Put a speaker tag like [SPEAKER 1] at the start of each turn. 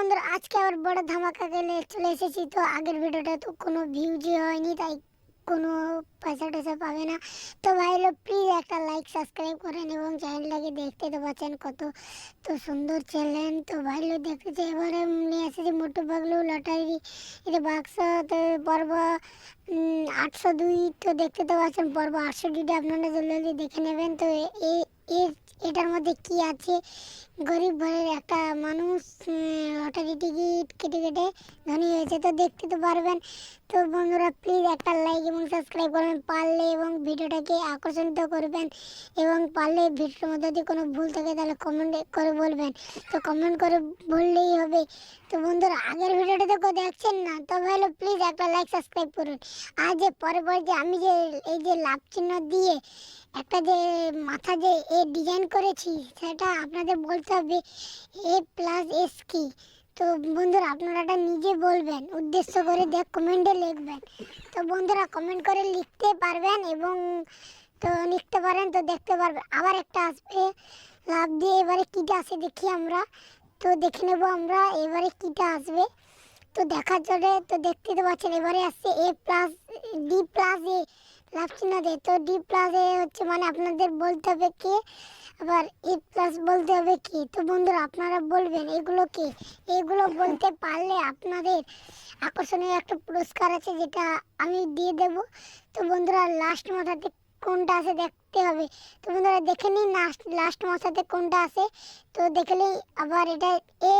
[SPEAKER 1] বন্ধুরা, আজকে আবার বড় ধামাকা গেলে চলে এসেছি। তো আগের ভিডিওটা তো কোনো ভিউজই হয়নি, তাই কোনো পয়সা টয়সা পাবে না। তো ভাই লোক প্লিজ একটা লাইক সাবস্ক্রাইব করেন এবং চ্যানেলটাকে দেখতে তো পাচ্ছেন কত, তো সুন্দর চ্যানেল তো ভাই লোক দেখতেছে এবারে নিয়ে এসেছি মোটু পাগলু লটারি এটা বাক্স তো পর্ব আটশো দুই, তো দেখতে তো পাচ্ছেন, পর্ব আটশো দুইটা আপনারা জলদি দেখে নেবেন। তো এ- এর এটার মধ্যে কি আছে? গরিব ঘরের একটা মানুষ লটারি টিকিট কেটে কেটে ধনী হয়েছে, তো দেখতে তো পারবেন। তো বন্ধুরা প্লিজ একটা লাইক এবং সাবস্ক্রাইব করবেন, পারলে এবং ভিডিওটাকে আকর্ষণিত করবেন। এবং পারলে ভিডিওর মধ্যে যদি কোনো ভুল থাকে, তাহলে কমেন্ট করে বলবেন। তো কমেন্ট করে বললেই হবে। তো বন্ধুরা, আগের ভিডিওটা তো কেউ দেখছেন না তবে হলো প্লিজ একটা লাইক সাবস্ক্রাইব করুন। আর যে পরে পরে যে আমি যে, এই যে লাভ চিহ্ন দিয়ে একটা যে মাথা যে ডিজাইন করেছি, সেটা আপনাদের বলতে হবে এ প্লাস এস কি। তো বন্ধুরা, আপনারা নিজে বলবেন, উদ্দেশ্য করে দেখ কমেন্টে লিখবেন। তো বন্ধুরা কমেন্ট করে লিখতে পারবেন এবং তো লিখতে পারেন, তো দেখতে পারবেন। আবার একটা আসবে লাভ দিয়ে এবারে কীটা আসে দেখি আমরা। তো দেখে নেব আমরা, এবারে কীটা আসবে। তো দেখার জন্য তো দেখতে তো পাচ্ছেন, এবারে আসছে A plus D plus A love চিহ্ন দেয়। তো ডি প্লাস এ হচ্ছে মানে আপনাদের বলতে হবে কে? আবার এ প্লাস বলতে হবে কি? তো বন্ধুরা, আপনারা বলবেন, এগুলো কি? এগুলো বলতে পারলে আপনাদের আকর্ষণীয় একটা পুরস্কার আছে যেটা আমি দিয়ে দেব। তো বন্ধুরা লাস্ট মাথাতে কোনটা আছে দেখতে হবে। তো বন্ধুরা, দেখে নিন লাস্ট মাথাতে কোনটা আছে। তো দেখলেই আবার এটা এ